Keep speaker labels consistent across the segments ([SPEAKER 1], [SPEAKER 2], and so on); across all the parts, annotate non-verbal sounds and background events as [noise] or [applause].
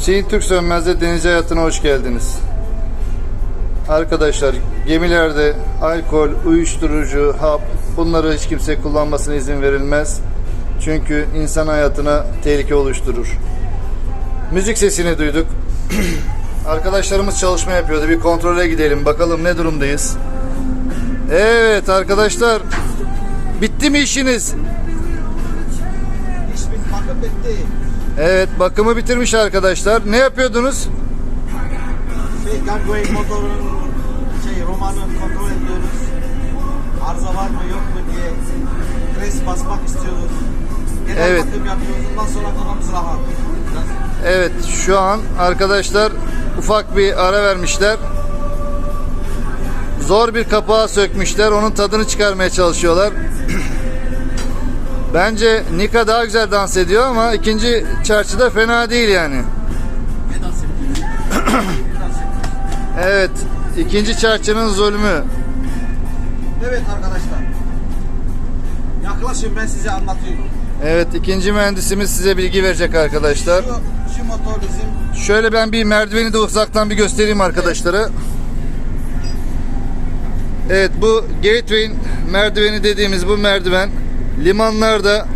[SPEAKER 1] Hüseyin Türk Sönmez'de deniz hayatına hoş geldiniz. Arkadaşlar gemilerde alkol, uyuşturucu, hap bunları hiç kimse kullanmasına izin verilmez. Çünkü insan hayatına tehlike oluşturur. Müzik sesini duyduk. [clears throat] Arkadaşlarımız çalışma yapıyordu. Bir kontrole gidelim. Bakalım ne durumdayız. Evet arkadaşlar. Bitti mi işiniz?
[SPEAKER 2] İş bitti.
[SPEAKER 1] Evet bakımı bitirmiş arkadaşlar. Ne yapıyordunuz?
[SPEAKER 2] Şey gangway motorun şey romanı kontrol ediyoruz. Arıza var mı yok mu diye pres basmak istiyoruz. Genel
[SPEAKER 1] Evet.
[SPEAKER 2] bakım yapıyoruz. Ondan sonra kafamız rahat.
[SPEAKER 1] Evet şu an arkadaşlar ufak bir ara vermişler. Zor bir kapağı sökmüşler. Onun tadını çıkarmaya çalışıyorlar. [clears throat] Bence Nika daha güzel dans ediyor ama ikinci çarşıda fena değil yani. [clears throat] Evet ikinci çarşının zulmü.
[SPEAKER 2] Evet arkadaşlar. Yaklaşın ben size anlatıyorum.
[SPEAKER 1] Evet ikinci mühendisimiz size bilgi verecek arkadaşlar.
[SPEAKER 2] Şu, şu motor bizim
[SPEAKER 1] Şöyle ben bir merdiveni de uzaktan bir göstereyim arkadaşlara. Evet bu gateway'in merdiveni dediğimiz bu merdiven limanlarda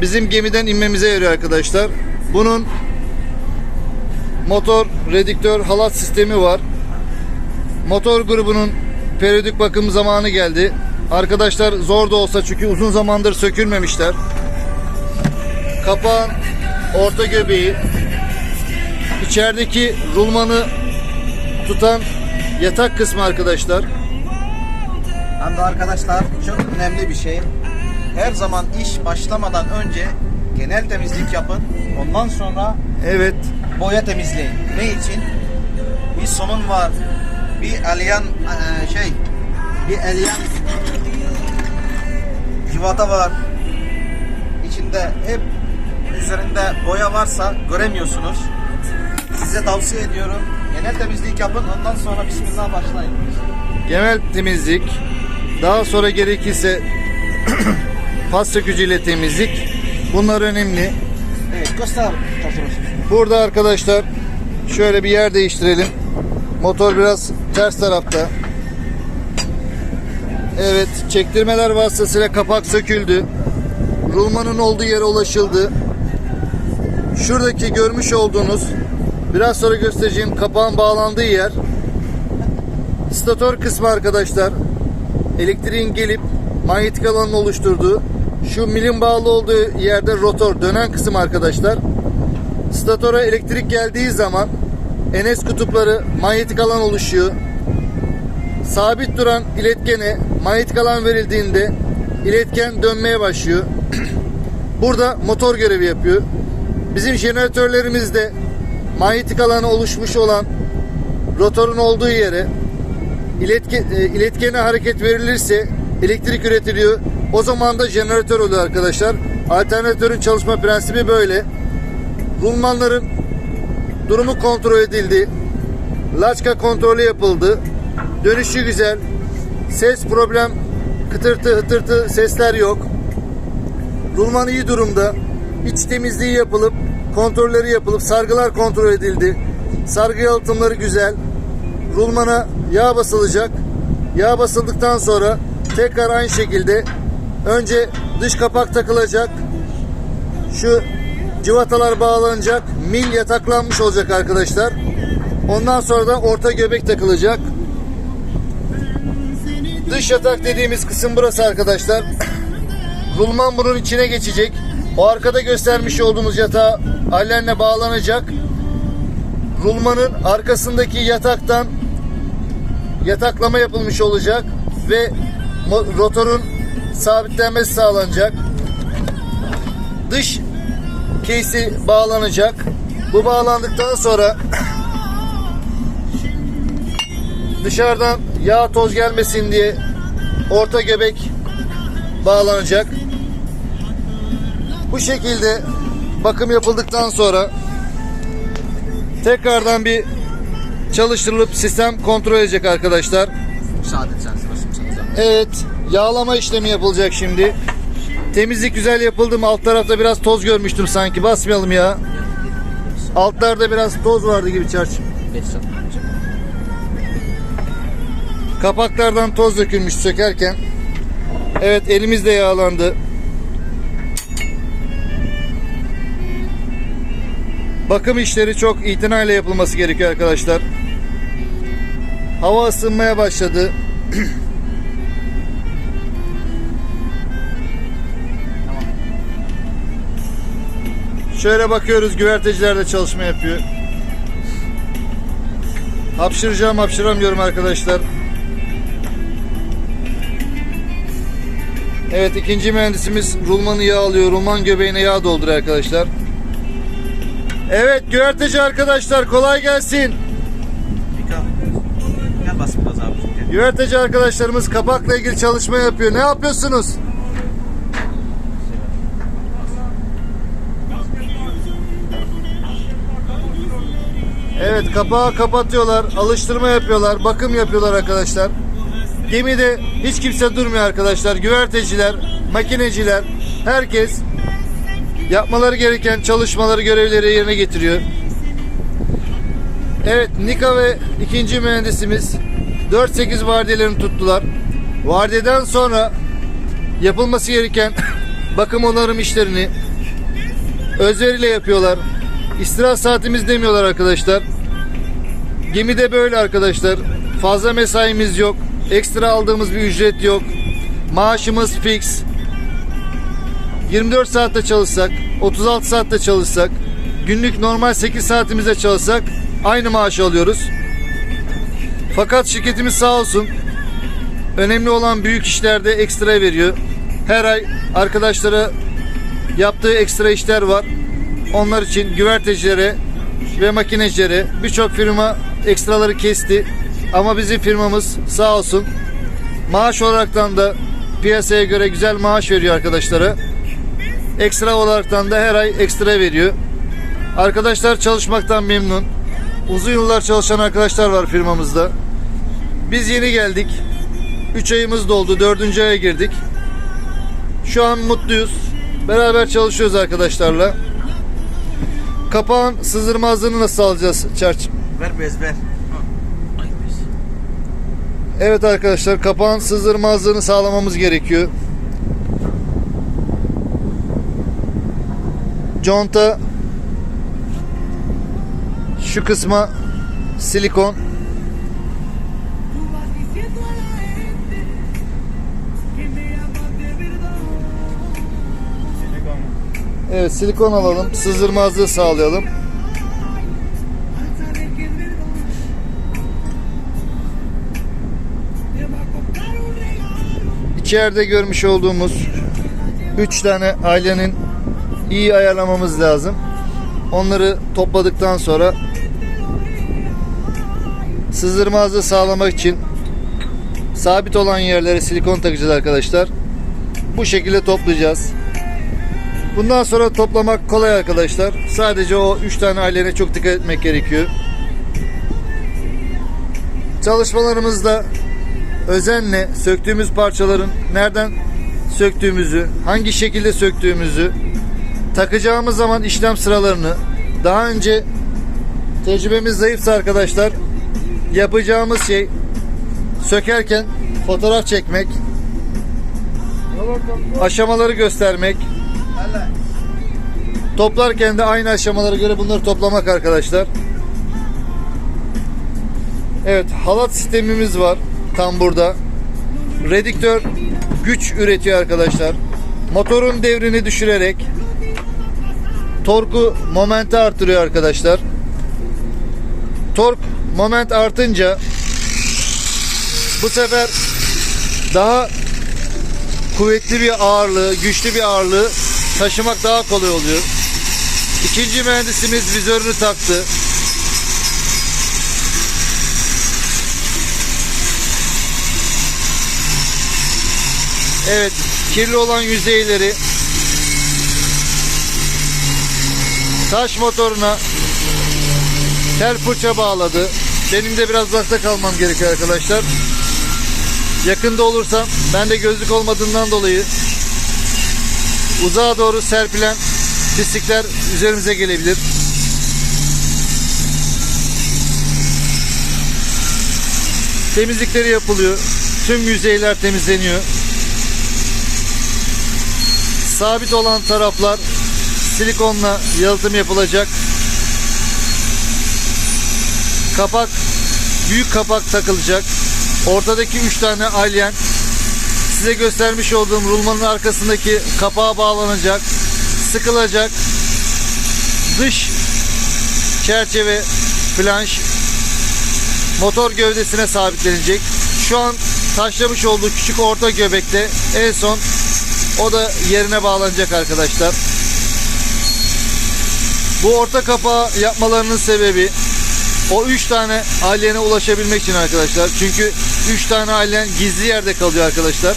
[SPEAKER 1] bizim gemiden inmemize yarıyor arkadaşlar. Bunun motor, redüktör, halat sistemi var. Motor grubunun periyodik bakım zamanı geldi. Arkadaşlar zor da olsa çünkü uzun zamandır sökülmemişler. Kapağın orta göbeği, İçerideki rulmanı tutan yatak kısmı arkadaşlar.
[SPEAKER 2] Hem de arkadaşlar çok önemli bir şey. Her zaman iş başlamadan önce genel temizlik yapın. Ondan sonra
[SPEAKER 1] Evet.
[SPEAKER 2] boya temizleyin. Ne için? Bir somun var. Bir alyan eee, şey bir alyan civata var. İçinde hep üzerinde boya varsa göremiyorsunuz. Size tavsiye ediyorum. Genel temizlik yapın. Ondan sonra Bismillah başlayın.
[SPEAKER 1] Genel temizlik. Daha sonra gerekirse [clears throat] pas sökücüyle temizlik. Bunlar önemli.
[SPEAKER 2] Evet göster.
[SPEAKER 1] Burada arkadaşlar şöyle bir yer değiştirelim. Motor biraz ters tarafta. Evet, çektirmeler vasıtasıyla kapak söküldü. Rulmanın olduğu yere ulaşıldı. Şuradaki görmüş olduğunuz biraz sonra göstereceğim kapağın bağlandığı yer statör kısmı arkadaşlar. Elektriğin gelip manyetik alanın oluşturduğu şu milin bağlı olduğu yerde rotor dönen kısım arkadaşlar. Statora elektrik geldiği zaman NS kutupları manyetik alan oluşuyor. Sabit duran iletkene manyetik alan verildiğinde iletken dönmeye başlıyor. [clears throat] Burada motor görevi yapıyor. Bizim jeneratörlerimizde manyetik alanı oluşmuş olan rotorun olduğu yere iletke, e, iletkene hareket verilirse elektrik üretiliyor. O zaman da jeneratör oluyor arkadaşlar. Alternatörün çalışma prensibi böyle. Rulmanların durumu kontrol edildi. Laçka kontrolü yapıldı. Dönüşü güzel. Ses problem, kıtırtı hıtırtı sesler yok. Rulman iyi durumda. İç temizliği yapılıp, kontrolleri yapılıp, sargılar kontrol edildi. Sargı yalıtımları güzel. Rulmana yağ basılacak. Yağ basıldıktan sonra tekrar aynı şekilde önce dış kapak takılacak. Şu civatalar bağlanacak. Mil yataklanmış olacak arkadaşlar. Ondan sonra da orta göbek takılacak. Dış yatak dediğimiz kısım burası arkadaşlar. Rulman bunun içine geçecek. O arkada göstermiş olduğumuz yatağa allenle bağlanacak. Rulmanın arkasındaki yataktan yataklama yapılmış olacak ve rotorun sabitlenmesi sağlanacak. Dış case'i bağlanacak. Bu bağlandıktan sonra [clears throat] dışarıdan yağ toz gelmesin diye orta göbek bağlanacak. Bu şekilde bakım yapıldıktan sonra tekrardan bir çalıştırılıp sistem kontrol edecek arkadaşlar.
[SPEAKER 2] Müsaade
[SPEAKER 1] Evet, yağlama işlemi yapılacak şimdi. Temizlik güzel yapıldı mı? Alt tarafta biraz toz görmüştüm sanki. Basmayalım ya. Altlarda biraz toz vardı gibi çarşı. Kapaklardan toz dökülmüş sökerken. Evet elimiz de yağlandı. Bakım işleri çok itinayla yapılması gerekiyor arkadaşlar. Hava ısınmaya başladı. Şöyle bakıyoruz güverteciler de çalışma yapıyor. Hapşıracağım hapşıramıyorum arkadaşlar. Evet ikinci mühendisimiz rulmanı yağ alıyor. Rulman göbeğine yağ dolduruyor arkadaşlar. Evet güverteci arkadaşlar kolay gelsin. Güverteci arkadaşlarımız kapakla ilgili çalışma yapıyor. Ne yapıyorsunuz? Evet kapağı kapatıyorlar. Alıştırma yapıyorlar. Bakım yapıyorlar arkadaşlar. Gemide hiç kimse durmuyor arkadaşlar. Güverteciler, makineciler, herkes yapmaları gereken çalışmaları, görevleri yerine getiriyor. Evet Nika ve ikinci mühendisimiz 4-8 vardiyelerini tuttular. Vardiyeden sonra yapılması gereken [coughs] bakım onarım işlerini özveriyle yapıyorlar. İstirahat saatimiz demiyorlar arkadaşlar. Gemide böyle arkadaşlar. Fazla mesaimiz yok. Ekstra aldığımız bir ücret yok. Maaşımız fix. 24 saatte çalışsak, 36 saatte çalışsak, günlük normal 8 saatimizde çalışsak aynı maaşı alıyoruz. Fakat şirketimiz sağ olsun önemli olan büyük işlerde ekstra veriyor. Her ay arkadaşlara yaptığı ekstra işler var. Onlar için güvertecilere ve makinecilere birçok firma ekstraları kesti. Ama bizim firmamız sağ olsun maaş olaraktan da piyasaya göre güzel maaş veriyor arkadaşlara. Ekstra olaraktan da her ay ekstra veriyor. Arkadaşlar çalışmaktan memnun. Uzun yıllar çalışan arkadaşlar var firmamızda. Biz yeni geldik. 3 ayımız doldu. 4. aya girdik. Şu an mutluyuz. Beraber çalışıyoruz arkadaşlarla. Kapağın sızdırmazlığını nasıl alacağız Çarç?
[SPEAKER 2] Ver bez ver.
[SPEAKER 1] Evet arkadaşlar kapağın sızdırmazlığını sağlamamız gerekiyor. Conta şu kısma silikon Evet silikon alalım. Sızdırmazlığı sağlayalım. İçeride görmüş olduğumuz 3 tane ailenin iyi ayarlamamız lazım. Onları topladıktan sonra sızdırmazlığı sağlamak için sabit olan yerlere silikon takacağız arkadaşlar. Bu şekilde toplayacağız. Bundan sonra toplamak kolay arkadaşlar. Sadece o 3 tane ailene çok dikkat etmek gerekiyor. Çalışmalarımızda özenle söktüğümüz parçaların nereden söktüğümüzü, hangi şekilde söktüğümüzü, takacağımız zaman işlem sıralarını, daha önce tecrübemiz zayıfsa arkadaşlar yapacağımız şey sökerken fotoğraf çekmek, aşamaları göstermek, Toplarken de aynı aşamalara göre bunları toplamak arkadaşlar. Evet halat sistemimiz var tam burada. Redüktör güç üretiyor arkadaşlar. Motorun devrini düşürerek torku momenti artırıyor arkadaşlar. Tork moment artınca bu sefer daha kuvvetli bir ağırlığı, güçlü bir ağırlığı taşımak daha kolay oluyor. İkinci mühendisimiz vizörünü taktı. Evet, kirli olan yüzeyleri taş motoruna tel fırça bağladı. Benim de biraz uzakta kalmam gerekiyor arkadaşlar. Yakında olursam ben de gözlük olmadığından dolayı uzağa doğru serpilen pislikler üzerimize gelebilir. Temizlikleri yapılıyor. Tüm yüzeyler temizleniyor. Sabit olan taraflar silikonla yalıtım yapılacak. Kapak, büyük kapak takılacak. Ortadaki 3 tane alyen size göstermiş olduğum rulmanın arkasındaki kapağa bağlanacak. Sıkılacak. Dış çerçeve flanş motor gövdesine sabitlenecek. Şu an taşlamış olduğu küçük orta göbekte en son o da yerine bağlanacak arkadaşlar. Bu orta kapağı yapmalarının sebebi o 3 tane alyene ulaşabilmek için arkadaşlar. Çünkü 3 tane alyen gizli yerde kalıyor arkadaşlar.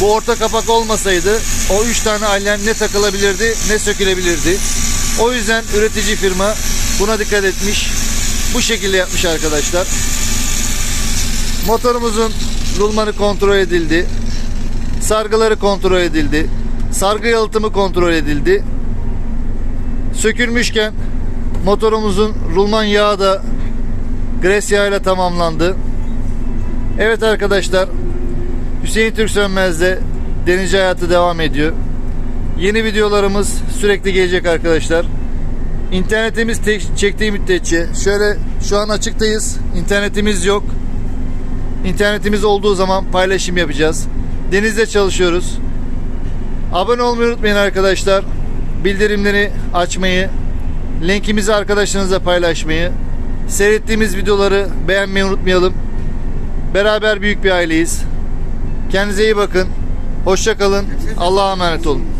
[SPEAKER 1] Bu orta kapak olmasaydı o 3 tane alyen ne takılabilirdi ne sökülebilirdi. O yüzden üretici firma buna dikkat etmiş. Bu şekilde yapmış arkadaşlar. Motorumuzun rulmanı kontrol edildi. Sargıları kontrol edildi. Sargı yalıtımı kontrol edildi. Sökülmüşken motorumuzun rulman yağı da gres yağıyla tamamlandı. Evet arkadaşlar Hüseyin Türk Sönmez'de denizci hayatı devam ediyor. Yeni videolarımız sürekli gelecek arkadaşlar. İnternetimiz çektiği müddetçe şöyle şu an açıktayız. İnternetimiz yok. İnternetimiz olduğu zaman paylaşım yapacağız. Denizde çalışıyoruz. Abone olmayı unutmayın arkadaşlar. Bildirimleri açmayı, linkimizi arkadaşlarınızla paylaşmayı, seyrettiğimiz videoları beğenmeyi unutmayalım. Beraber büyük bir aileyiz. Kendinize iyi bakın. Hoşça kalın. Allah'a emanet olun.